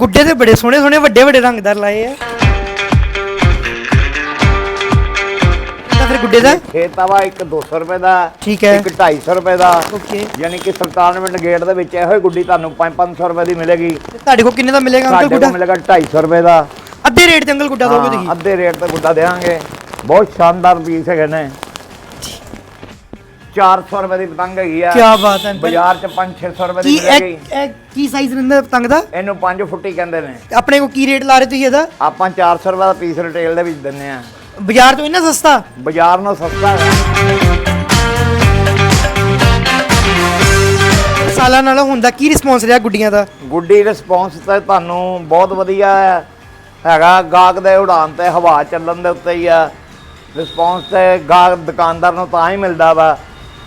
ਗੁੱਡੇ ਤੇ ਬੜੇ ਸੋਹਣੇ ਸੋਹਣੇ ਵੱਡੇ ਵੱਡੇ ਰੰਗਦਾਰ ਲਾਏ ਆ। ਤਾਂ ਫਿਰ ਗੁੱਡੇ ਦਾ? ਖੇਤ ਤਵਾ ਇੱਕ 200 ਰੁਪਏ ਦਾ ਠੀਕ ਹੈ। ਇੱਕ 250 ਰੁਪਏ ਦਾ। ਓਕੇ। ਯਾਨੀ ਕਿ ਸੁਲਤਾਨਵਿੰਡ ਗੇਟ ਦੇ ਵਿੱਚ ਇਹੋ ਹੀ ਗੁੱਡੀ ਤੁਹਾਨੂੰ 5-500 ਰੁਪਏ ਦੀ ਮਿਲੇਗੀ। ਤੇ ਤੁਹਾਡੇ ਕੋਲ ਕਿੰਨੇ ਦਾ ਮਿਲੇਗਾ ਅੰਕਲ ਸਾਡੇ ਗੁੱਡਾ? ਕੋਲ ਮਿਲੇਗਾ 250 ਰੁਪਏ ਦਾ। ਅੱਧੇ ਰੇਟ ਤੇ ਅੰਕਲ ਗੁੱਡਾ ਦੋਗੇ ਹਾਂ, ਤੁਸੀਂ? ਅੱਧੇ ਰੇਟ ਤੇ ਗੁੱਡਾ ਦੇਵਾਂਗੇ ਬਹੁਤ ਸ਼ਾਨਦਾਰ ਪੀਸ ਹੈਗੇ ਨੇ। 400 ਰੁਪਏ ਦੀ ਪਤੰਗ ਹੈਗੀ ਆ। ਕੀ ਬਾਤ ਹੈ। ਅੰਕਲ ਬਾਜ਼ਾਰ 'ਚ 5-600 ਰੁਪਏ ਕੀ ਦੀ ਮਿਲੇਗੀ ਇਹ ਇਹ ਕੀ ਸਾਈਜ਼ ਰਹਿੰਦਾ ਪਤੰਗ ਦਾ? ਇਹਨੂੰ 5 ਫੁੱਟੀ ਕਹਿੰਦੇ ਨੇ। ਆਪਣੇ ਕੋਲ ਕੀ ਰੇਟ ਲਾ ਰਹੇ ਤੁਸੀਂ ਇਹਦਾ? ਆਪਾਂ 400 ਰੁਪਏ ਦਾ ਪੀਸ ਰਿਟੇਲ ਦੇ ਵਿੱਚ ਦਿੰਨੇ ਆ ਬਾਜ਼ਾਰ ਤੋਂ ਇੰਨਾ ਸਸਤਾ? ਬਾਜ਼ਾਰ ਨਾਲੋਂ ਸਸਤਾ ਹੈ। ਸਾਲਾਂ ਨਾਲੋਂ ਹੁੰਦਾ ਕੀ ਰਿਸਪੌਂਸ ਰਿਹਾ ਗੁੱਡੀਆਂ ਦਾ? ਗੁੱਡੀ ਰਿਸਪੌਂਸ ਤੇ ਤੁਹਾਨੂੰ ਬਹੁਤ ਵਧੀਆ ਹੈ ਹੈਗਾ। ਗਾਹਕ ਦੇ ਉਡਾਨ ਤੇ ਹਵਾ ਚੱਲਣ ਦੇ ਉੱਤੇ ਹੀ ਆ। ਰਿਸਪੌਂਸ ਤੇ ਗਾਹਕ ਦੁਕਾਨਦਾਰ ਨੂੰ ਤਾਂ ਹੀ ਮਿਲਦਾ ਵਾ।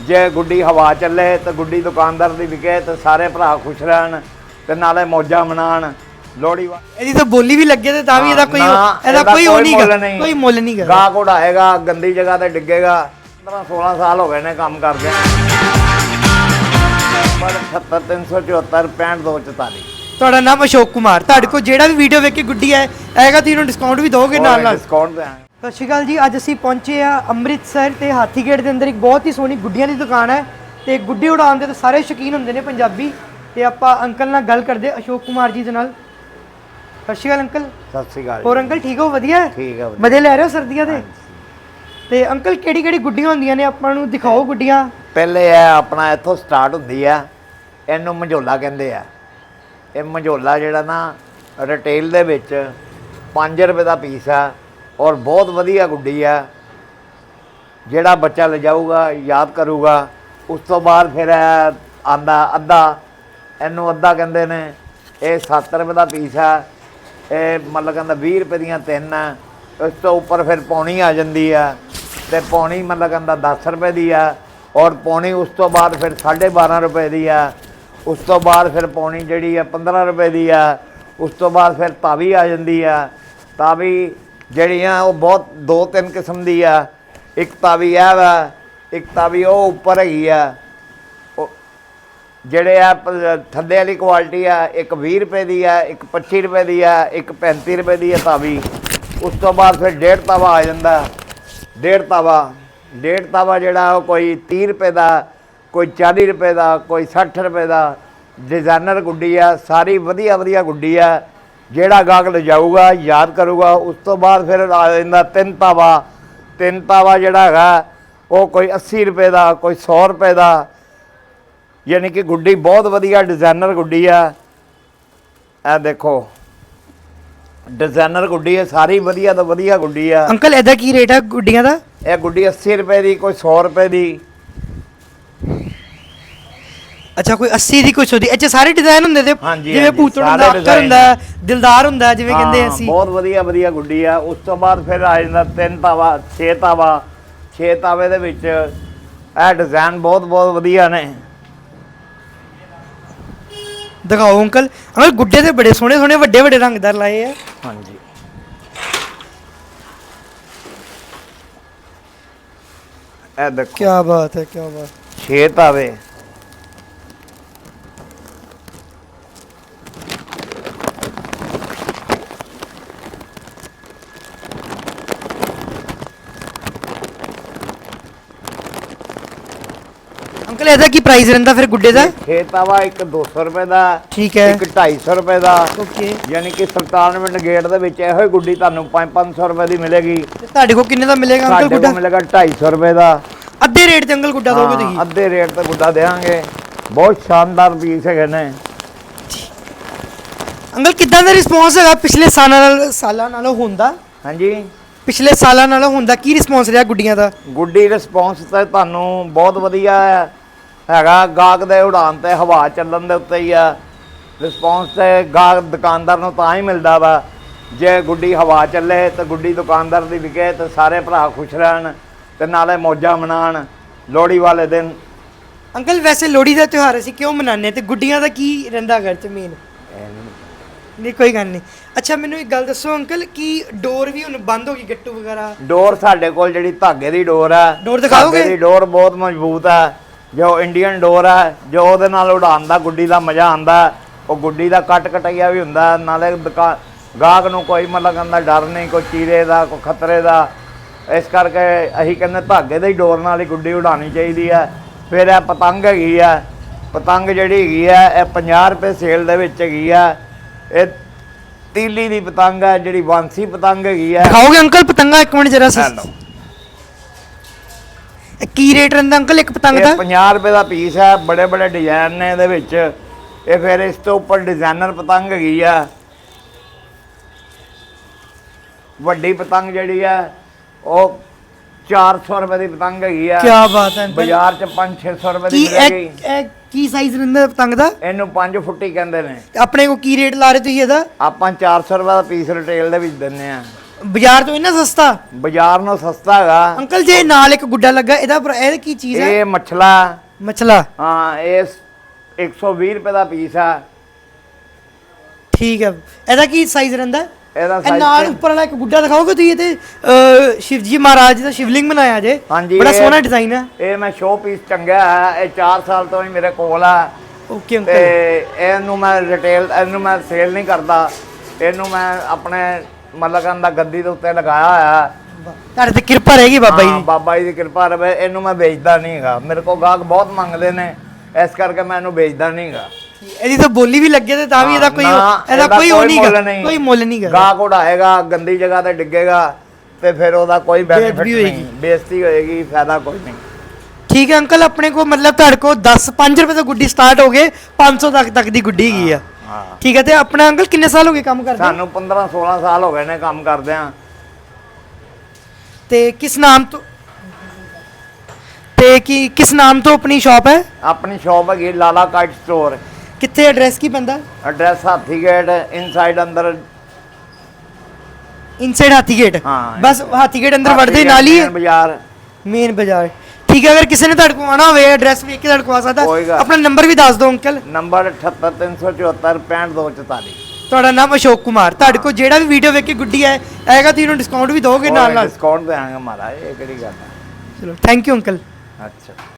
ਜੇ ਗੁੱਡੀ ਹਵਾ ਚੱਲੇ ਤੇ ਗੁੱਡੀ ਦੁਕਾਨਦਾਰ ਦੀ ਵਿਕੇ ਤੇ ਸਾਰੇ ਭਰਾ ਖੁਸ਼ ਰਹਿਣ ਤੇ ਨਾਲੇ ਮੌਜਾਂ ਮਨਾਣ। ਲੋਹੜੀ ਵਾ ਇਹਦੀ ਤਾਂ ਬੋਲੀ ਵੀ ਲੱਗੇ ਤੇ ਤਾਂ ਵੀ ਇਹਦਾ ਕੋਈ ਇਹਦਾ ਕੋਈ ਉਹ ਨਹੀਂ। ਕੋਈ ਮੁੱਲ ਨਹੀਂ ਗਾ। ਗਾਹਕ ਉਡਾਏਗਾ ਗੰਦੀ ਜਗ੍ਹਾ ਤੇ ਡਿੱਗੇਗਾ। 15 16 ਸਾਲ ਹੋ ਗਏ ਨੇ ਕੰਮ ਕਰਦੇ ਪਰ 78 374 65244 ਤੁਹਾਡਾ ਨਾਮ ਅਸ਼ੋਕ ਕੁਮਾਰ। ਤੁਹਾਡੇ ਕੋਲ ਜਿਹੜਾ ਵੀ ਵੀਡੀਓ ਵੇਖ ਕੇ ਗੁੱਡੀ ਹੈ ਆਏਗਾ ਤੁਸੀਂ ਇਹਨੂੰ ਡਿਸਕਾਊਂਟ ਵੀ ਦੋਗੇ ਨਾਲ ਨਾਲ ਡਿਸਕਾਊਂਟ ਦੇਾਂਗੇ ਸਤਿ ਸ਼੍ਰੀ ਅਕਾਲ ਜੀ ਅੱਜ ਅਸੀਂ ਪਹੁੰਚੇ ਆ ਅੰਮ੍ਰਿਤਸਰ ਤੇ ਹਾਥੀਗੇਟ ਦੇ ਅੰਦਰ ਇੱਕ ਬਹੁਤ ਹੀ ਸੋਹਣੀ ਗੁੱਡੀਆਂ ਦੀ ਦੁਕਾਨ ਹੈ ਤੇ ਗੁੱਡੀ ਉਡਾਉਣ ਦੇ ਤਾਂ ਸਾਰੇ ਸ਼ੌਕੀਨ ਹੁੰਦੇ ਨੇ ਪੰਜਾਬੀ ਤੇ ਆਪਾਂ ਅੰਕਲ ਨਾਲ ਗੱਲ ਕਰਦੇ ਅਸ਼ੋਕ ਕੁਮਾਰ ਜੀ ਦੇ ਨਾਲ। ਸਤਿ ਸ਼੍ਰੀ ਅਕਾਲ ਅੰਕਲ। ਸਤਿ ਸ੍ਰੀ ਅਕਾਲ ਹੋਰ ਅੰਕਲ ਠੀਕ ਹੋ? ਵਧੀਆ? ਠੀਕ ਹੈ ਵਧੀਆ। ਮਜ਼ੇ ਲੈ ਰਹੇ ਹੋ ਸਰਦੀਆਂ ਦੇ? ਤੇ ਅੰਕਲ ਕਿਹੜੀ ਕਿਹੜੀ ਗੁੱਡੀਆਂ ਹੁੰਦੀਆਂ ਨੇ? ਆਪਾਂ ਨੂੰ ਦਿਖਾਓ ਗੁੱਡੀਆਂ। ਪਹਿਲੇ ਇਹ ਆਪਣਾ ਇੱਥੋਂ ਸਟਾਰਟ ਹੁੰਦੀ ਆ। ਇਹਨੂੰ ਮਝੋਲਾ ਕਹਿੰਦੇ ਆ। ਇਹ ਮਝੋਲਾ ਜਿਹੜਾ ਨਾ ਰਿਟੇਲ ਦੇ ਵਿੱਚ 5 ਰੁਪਏ ਦਾ ਪੀਸ ਆ। ਔਰ ਬਹੁਤ ਵਧੀਆ ਗੁੱਡੀ ਆ। ਜਿਹੜਾ ਬੱਚਾ ਲਿਜਾਊਗਾ, ਯਾਦ ਕਰੂਗਾ, ਉਸ ਤੋਂ ਬਾਅਦ ਫਿਰ ਇਹ ਆਂਦਾ, ਅੱਧਾ, ਇਹਨੂੰ ਅੱਧਾ ਕਹਿੰਦੇ ਨੇ, ਇਹ 7 ਰੁਪਏ ਦਾ ਪੀਸ ਆ, ਇਹ ਮਤਲਬ ਕਹਿੰਦਾ 20 ਰੁਪਏ ਦੀਆਂ ਤਿੰਨ ਆ ਉਸ ਤੋਂ ਉੱਪਰ ਫਿਰ ਪੌਣੀ ਆ ਜਾਂਦੀ ਆ, ਤੇ ਪੌਣੀ ਮਤਲਬ ਕਹਿੰਦਾ 10 ਰੁਪਏ ਦੀ ਆ, ਔਰ ਪੌਣੀ ਉਸ ਤੋਂ ਬਾਅਦ ਫਿਰ 12.5 ਰੁਪਏ ਦੀ ਆ, ਉਸ ਤੋਂ ਬਾਅਦ ਫਿਰ ਪੌਣੀ ਜਿਹੜੀ ਆ 15 ਰੁਪਏ ਦੀ ਆ, ਉਸ ਤੋਂ ਬਾਅਦ ਫਿਰ ਤਾਵੀ ਆ ਜਾਂਦੀ ਆ, ਤਾਵੀ ਜਿਹੜੀਆਂ ਉਹ ਬਹੁਤ ਦੋ ਤਿੰਨ ਕਿਸਮ ਦੀ ਆ। ਇੱਕ ਤਾਵੀ ਇਹ ਵਾ, ਇੱਕ ਤਾਵੀ ਉਹ ਉੱਪਰ ਹੈਗੀ ਆ। ਉਹ ਜਿਹੜੇ ਆ ਥੱਲੇ ਵਾਲੀ ਕੁਆਲਿਟੀ ਆ, ਇੱਕ 20 ਰੁਪਏ ਦੀ ਆ, ਇੱਕ 25 ਰੁਪਏ ਦੀ ਆ, ਇੱਕ 35 ਰੁਪਏ ਦੀ ਆ ਤਾਵੀ ਉਸ ਤੋਂ ਬਾਅਦ ਫਿਰ ਡੇਢ ਤਾਵਾ ਆ ਜਾਂਦਾ। ਡੇਢ ਤਾਵਾ ਡੇਢ ਤਾਵਾ ਜਿਹੜਾ ਉਹ ਕੋਈ 30 ਰੁਪਏ ਦਾ, ਕੋਈ 40 ਰੁਪਏ ਦਾ, ਕੋਈ 60 ਰੁਪਏ ਦਾ। ਡਿਜ਼ਾਈਨਰ ਗੁੱਡੀ ਆ, ਸਾਰੀ ਵਧੀਆ ਵਧੀਆ ਗੁੱਡੀ ਆ। ਜਿਹੜਾ ਗਾਹਕ ਲਿਜਾਊਗਾ ਯਾਦ ਕਰੂਗਾ ਉਸ ਤੋਂ ਬਾਅਦ ਫਿਰ ਆ ਜਾਂਦਾ ਤਿੰਨ ਤਵਾ ਤਿੰਨ ਤਵਾ ਜਿਹੜਾ ਹੈਗਾ ਉਹ ਕੋਈ 80 ਰੁਪਏ ਦਾ ਕੋਈ 100 ਰੁਪਏ ਦਾ। ਯਾਨੀ ਕਿ ਗੁੱਡੀ ਬਹੁਤ ਵਧੀਆ ਡਿਜ਼ਾਈਨਰ ਗੁੱਡੀ ਆ। ਇਹ ਦੇਖੋ ਡਿਜ਼ਾਈਨਰ ਗੁੱਡੀ ਹੈ ਸਾਰੀ ਵਧੀਆ ਤੋਂ ਵਧੀਆ ਗੁੱਡੀ ਆ। ਅੰਕਲ ਇਹਦਾ ਕੀ ਰੇਟ ਹੈ ਗੁੱਡੀਆਂ ਦਾ? ਇਹ ਗੁੱਡੀ 80 ਰੁਪਏ ਦੀ ਕੋਈ 100 ਰੁਪਏ ਦੀ। ਅੱਛਾ ਕੋਈ 80 ਦੀ ਕੁਛ ਹੁੰਦੀ ਅੱਛਾ ਸਾਰੇ ਡਿਜ਼ਾਈਨ ਹੁੰਦੇ ਤੇ ਹਾਂਜੀ, ਜਿਵੇਂ ਹਾਂਜੀ, ਪੂਤਣ ਸਾਰੇ ਹੁੰਦਾ ਅੱਕਰ design। ਹੁੰਦਾ ਦਿਲਦਾਰ ਹੁੰਦਾ ਜਿਵੇਂ ਕਹਿੰਦੇ ਹਾਂ, ਅਸੀਂ। ਬਹੁਤ ਵਧੀਆ ਵਧੀਆ ਗੁੱਡੀ ਆ। ਉਸ ਤੋਂ ਬਾਅਦ ਫਿਰ ਆ ਜਾਂਦਾ ਤਿੰਨ ਤਾਵਾ 6 ਤਾਵਾ। 6 ਤਾਵੇ ਦੇ ਵਿੱਚ ਇਹ ਡਿਜ਼ਾਈਨ ਬਹੁਤ ਬਹੁਤ ਵਧੀਆ ਨੇ। ਦਿਖਾਓ ਅੰਕਲ। ਅੰਕਲ ਗੁੱਡੇ ਤੇ ਬੜੇ ਸੋਹਣੇ ਸੋਹਣੇ ਵੱਡੇ ਵੱਡੇ ਰੰਗਦਾਰ ਲਾਏ ਆ। ਹਾਂਜੀ। ਇਹ ਦੇਖੋ। ਕੀ ਬਾਤ ਹੈ ਕੀ ਬਾਤ। 6 ਤਾਵੇ। ਅੰਕਲ ਇਹਦਾ ਕੀ ਪ੍ਰਾਈਸ ਰਹਿੰਦਾ ਫਿਰ ਗੁੱਡੇ ਦਾ? 6 ਤਾਵਾ ਇੱਕ 200 ਰੁਪਏ ਦਾ ਠੀਕ ਹੈ। ਇੱਕ 250 ਰੁਪਏ ਦਾ। ਓਕੇ ਯਾਨੀ ਕਿ ਸੁਲਤਾਨਵਿੰਡ ਗੇਟ ਦੇ ਵਿੱਚ ਇਹੋ ਹੀ ਗੁੱਡੀ ਤੁਹਾਨੂੰ 5-500 ਰੁਪਏ ਦੀ ਮਿਲੇਗੀ। ਤੁਹਾਡੇ ਕੋਲ ਕਿੰਨੇ ਦਾ ਮਿਲੇਗਾ ਅੰਕਲ ਸਾਡੇ ਗੁੱਡਾ? ਕੋਲ ਮਿਲੇਗਾ 250 ਰੁਪਏ ਦਾ। ਅੱਧੇ ਰੇਟ ਤੇ ਅੰਕਲ ਗੁੱਡਾ ਦੋਗੇ ਹਾਂ, ਤੁਸੀਂ ਅੱਧੇ ਰੇਟ ਤੇ ਗੁੱਡਾ ਦੇਵਾਂਗੇ। ਬਹੁਤ ਸ਼ਾਨਦਾਰ ਪੀਸ ਹੈਗੇ ਨੇ। ਅੰਕਲ ਕਿੱਦਾਂ ਦਾ ਰਿਸਪੌਂਸ ਹੈਗਾ? ਪਿਛਲੇ ਸਾਲਾਂ ਨਾਲ ਸਾਲਾਂ ਨਾਲੋਂ ਹੁੰਦਾ। ਹਾਂਜੀ। ਪਿਛਲੇ ਸਾਲਾਂ ਨਾਲੋਂ ਹੁੰਦਾ। ਕੀ ਰਿਸਪੌਂਸ ਰਿਹਾ ਗੁੱਡੀਆਂ ਦਾ? ਗੁੱਡੀ ਰਿਸਪੌਂਸ ਤੇ ਤੁਹਾਨੂੰ ਬਹੁਤ ਵਧੀਆ ਹੈ ਹੈਗਾ ਗਾਹਕ ਦੇ ਉਡਾਨ ਤੇ ਹਵਾ ਚੱਲਣ ਦੇ ਉੱਤੇ ਹੀ ਆ। ਰਿਸਪੌਂਸ ਤੇ ਗਾਹਕ ਦੁਕਾਨਦਾਰ ਨੂੰ ਤਾਂ ਹੀ ਮਿਲਦਾ ਵਾ ਜੇ ਗੁੱਡੀ ਹਵਾ ਚੱਲੇ ਤੇ ਗੁੱਡੀ ਦੁਕਾਨਦਾਰ ਦੀ ਵਿਕੇ ਤੇ ਸਾਰੇ ਭਰਾ ਖੁਸ਼ ਰਹਿਣ ਤੇ ਨਾਲੇ ਮੌਜਾਂ ਮਨਾਣ ਲੋਹੜੀ ਵਾਲੇ ਦਿਨ। ਅੰਕਲ ਵੈਸੇ ਲੋਹੜੀ ਦਾ ਤਿਉਹਾਰ ਅਸੀਂ ਕਿਉਂ ਮਨਾਉਂਦੇ ਹਾਂ ਤੇ ਗੁੱਡੀਆਂ ਦਾ ਕੀ ਰਹਿੰਦਾ ਘਰ ਚ ਮੇਨ ਨਹੀਂ ਕੋਈ ਗੱਲ ਨਹੀਂ। ਅੱਛਾ ਮੈਨੂੰ ਇੱਕ ਗੱਲ ਦੱਸੋ ਅੰਕਲ ਕਿ ਡੋਰ ਵੀ ਹੁਣ ਬੰਦ ਹੋ ਗਈ ਗੱਟੂ ਵਗੈਰਾ? ਡੋਰ ਸਾਡੇ ਕੋਲ ਜਿਹੜੀ ਧਾਗੇ ਦੀ ਡੋਰ ਆ ਡੋਰ ਦਿਖਾਓਗੇ? ਧਾਗੇ ਦੀ ਡੋਰ ਬਹੁਤ ਮਜ਼ਬੂਤ ਆ। ਜੋ ਇੰਡੀਅਨ ਡੋਰ ਆ ਜੋ ਉਹਦੇ ਨਾਲ ਉਡਾਉਣ ਦਾ ਗੁੱਡੀ ਦਾ ਮਜ਼ਾ ਆਂਦਾ ਉਹ ਗੁੱਡੀ ਦਾ ਕੱਟ ਕਟਾਈਆ ਵੀ ਹੁੰਦਾ ਨਾਲੇ ਗਾਹਕ ਨੂੰ ਕੋਈ ਮਤਲਬ ਕਹਿੰਦਾ ਡਰ ਨਹੀਂ ਕੋਈ ਚੀਰੇ ਦਾ ਕੋਈ ਖਤਰੇ ਦਾ। ਇਸ ਕਰਕੇ ਅਸੀਂ ਕਹਿੰਦੇ ਧਾਗੇ ਦੇ ਹੀ ਡੋਰ ਨਾਲ ਹੀ ਗੁੱਡੀ ਉਡਾਉਣੀ ਚਾਹੀਦੀ ਹੈ। ਫਿਰ ਇਹ ਪਤੰਗ ਹੈਗੀ ਆ ਪਤੰਗ ਜਿਹੜੀ ਹੈਗੀ ਆ ਇਹ 50 ਰੁਪਏ ਸੇਲ ਦੇ ਵਿੱਚ ਹੈਗੀ ਆ ਇਹ ਤੀਲੀ ਦੀ ਪਤੰਗ ਹੈ ਜਿਹੜੀ ਵਾਂਸੀ ਪਤੰਗ ਹੈਗੀ ਆ ਦਿਖਾਓਗੇ ਅੰਕਲ ਪਤੰਗਾ ਇੱਕ ਮਿੰਟ ਜਰਾ ਲਓ। ਇਹ ਕੀ ਰੇਟ ਰਹਿੰਦਾ ਅੰਕਲ ਇੱਕ ਪਤੰਗ ਇਹ ਦਾ? 50 ਰੁਪਏ ਦਾ ਪੀਸ ਹੈ ਬੜੇ ਬੜੇ ਡਿਜ਼ਾਈਨ ਨੇ ਇਹਦੇ ਵਿੱਚ। ਇਹ ਫਿਰ ਇਸ ਤੋਂ ਉੱਪਰ ਡਿਜ਼ਾਈਨਰ ਪਤੰਗ ਹੈਗੀ ਆ। ਵੱਡੀ ਪਤੰਗ ਜਿਹੜੀ ਆ ਉਹ 400 ਰੁਪਏ ਦੀ ਪਤੰਗ ਹੈਗੀ ਆ। ਕੀ ਬਾਤ ਹੈ ਅੰਕਲ। ਬਾਜ਼ਾਰ 'ਚ 5-600 ਰੁਪਏ ਕੀ ਦੀ ਮਿਲੇਗੀ ਇਹ ਇਹ ਕੀ ਸਾਈਜ਼ ਰਹਿੰਦਾ ਪਤੰਗ ਦਾ? ਇਹਨੂੰ 5 ਫੁੱਟੀ ਕਹਿੰਦੇ ਨੇ। ਆਪਣੇ ਕੋ ਕੀ ਰੇਟ ਲਾ ਰਹੇ ਤੁਸੀਂ ਇਹਦਾ? ਆਪਾਂ 400 ਰੁਪਏ ਦਾ ਪੀਸ ਰਿਟੇਲ ਦੇ ਵਿੱਚ ਦਿੰਨੇ ਆ। ਬਾਜ਼ਾਰ ਤੋਂ ਇੰਨਾ ਸਸਤਾ? ਬਾਜ਼ਾਰ ਨਾਲੋਂ ਸਸਤਾ ਹੈਗਾ। ਅੰਕਲ ਜੇ ਨਾਲ ਇੱਕ ਗੁੱਡਾ ਲੱਗਾ ਇਹਦਾ ਪ੍ਰ- ਇਹ ਕੀ ਚੀਜ਼ ਹੈ ਇਹ ਮਛਲਾ। ਮਛਲਾ। ਹਾਂ ਇਹ 120 ਰੁਪਏ ਦਾ ਪੀਸ ਆ। ਠੀਕ ਹੈ ਇਹਦਾ ਕੀ ਸਾਈਜ਼ ਰਹਿੰਦਾ? ਇਹਦਾ ਇਹ ਨਾਲ ਸਾਈਜ਼ ਉੱਪਰ ਵਾਲਾ ਇੱਕ ਗੁੱਡਾ ਦਿਖਾਓਗੇ ਤੁਸੀਂ? ਅਹ, ਸ਼ਿਵਜੀ ਮਹਾਰਾਜ ਦਾ ਸ਼ਿਵਲਿੰਗ ਬਣਾਇਆ ਜੇ। ਹਾਂਜੀ, ਬੜਾ ਇਹ- ਸੋਹਣਾ ਡਿਜ਼ਾਈਨ ਹੈ ਇਹ ਮੈਂ ਸ਼ੋ ਪੀਸ ਚੰਗਾ ਹੈ ਇਹ 4 ਸਾਲ ਤੋਂ ਹੀ ਮੇਰੇ ਕੋਲ ਆ। ਓਕੇ ਤੇ ਅੰਕਲ ਇਹਨੂੰ ਮੈਂ ਰਿਟੇਲ ਇਹਨੂੰ ਮੈਂ ਸੇਲ ਨਹੀਂ ਕਰਦਾ। ਇਹਨੂੰ ਮੈਂ ਆਪਣੇ ਮਤਲਬ ਕਹਿੰਦਾ ਗੱਦੀ ਦੇ ਉੱਤੇ ਲਗਾਇਆ ਹੋਇਆ ਤੁਹਾਡੇ ਤੇ ਕਿਰਪਾ ਰਹੇਗੀ ਬਾਬਾ ਜੀ ਹਾਂ, ਦੀ ਬਾਬਾ ਜੀ ਦੀ ਕਿਰਪਾ ਰਵੇ ਇਹਨੂੰ ਮੈਂ ਵੇਚਦਾ ਨਹੀਂ ਹੈਗਾ। ਮੇਰੇ ਕੋਲ ਗਾਹਕ ਬਹੁਤ ਮੰਗਦੇ ਨੇ ਇਸ ਕਰਕੇ ਮੈਂ ਇਹਨੂੰ ਵੇਚਦਾ ਨਹੀਂ ਹੈਗਾ। ਇਹਦੀ ਤਾਂ ਬੋਲੀ ਵੀ ਲੱਗੇ ਤੇ ਤਾਂ ਵੀ ਇਹਦਾ ਕੋਈ ਨਾ, ਇਹਦਾ ਕੋਈ ਉਹ ਨਹੀਂ ਮੁੱਲ ਗਾ ਕੋਈ ਮੁੱਲ ਨਹੀਂ ਗਾ ਗਾਹਕ ਉਡਾਏਗਾ ਗੰਦੀ ਜਗ੍ਹਾ ਤੇ ਡਿੱਗੇਗਾ ਤੇ ਫਿਰ ਉਹਦਾ ਕੋਈ ਬੈਨੀਫਿਟ ਨਹੀਂ ਹੋਏਗੀ। ਬੇਇੱਜ਼ਤੀ ਹੋਏਗੀ ਫਾਇਦਾ ਕੋਈ ਨਹੀਂ। ਠੀਕ ਹੈ ਅੰਕਲ ਆਪਣੇ ਕੋ ਮਤਲਬ ਤੁਹਾਡੇ ਕੋ 10 5 ਰੁਪਏ ਤੋਂ ਗੁੱਡੀ ਸਟਾਰਟ ਹੋ ਗਏ 500 ਤੱਕ ਤੱਕ ਦੀ ਗੁੱਡੀ ਹੈਗੀ ਆ। ਹਾਂ। ਠੀਕ ਹੈ ਤੇ ਆਪਣਾ ਅੰਕਲ ਕਿੰਨੇ ਸਾਲ ਹੋ ਗਏ ਕੰਮ ਕਰਦੇ? ਸਾਨੂੰ 15 16 ਸਾਲ ਹੋ ਗਏ ਨੇ ਕੰਮ ਕਰਦਿਆਂ ਤੇ ਕਿਸ ਨਾਮ ਤੋਂ ਤੇ ਕੀ ਕਿਸ ਨਾਮ ਤੋਂ ਆਪਣੀ ਸ਼ਾਪ ਹੈ? ਆਪਣੀ ਸ਼ਾਪ ਹੈਗੀ ਲਾਲਾ ਕਾਈਟ ਸਟੋਰ। ਕਿੱਥੇ ਐਡਰੈਸ ਕੀ ਪੈਂਦਾ? ਐਡਰੈਸ ਹਾਥੀ ਗੇਟ ਇਨਸਾਈਡ ਅੰਦਰ। Inside Hathi gate? ਹਾਂ। ਬਸ ਹਾਥੀ ਗੇਟ ਅੰਦਰ ਵੜਦੇ ਹੀ ਨਾਲ ਹੀ ਬਾਜ਼ਾਰ। ਮੇਨ ਬਾਜ਼ਾਰ। ਠੀਕ ਹੈ ਅਗਰ ਕਿਸੇ ਨੇ ਤੁਹਾਡੇ ਕੋਲ ਆਣਾ ਹੋਵੇ ਐਡਰੈਸ ਵੇਖ ਕੇ ਤੁਹਾਡੇ ਕੋਲ ਆ ਸਕਦਾ। ਗੱਲ ਆਪਣਾ ਨੰਬਰ ਵੀ ਦੱਸ ਦਿਓ ਅੰਕਲ ਨੰਬਰ 78374 65244 ਤੁਹਾਡਾ ਨਾਮ ਅਸ਼ੋਕ ਕੁਮਾਰ। ਤੁਹਾਡੇ ਕੋਲ ਜਿਹੜਾ ਵੀ ਵੀਡੀਓ ਵੇਖ ਕੇ ਗੁੱਡੀ ਹੈ ਆਏਗਾ ਤੁਸੀਂ ਡਿਸਕਾਊਂਟ ਵੀ ਦੋਗੇ ਨਾਲ ਨਾਲ ਡਿਸਕਾਊਂਟ ਦੇਾਂਗੇ ਮਹਾਰਾਜ ਇਹ ਕਿਹੜੀ ਗੱਲ ਹੈ? ਚਲੋ ਥੈਂਕ ਯੂ ਅੰਕਲ ਅੱਛਾ।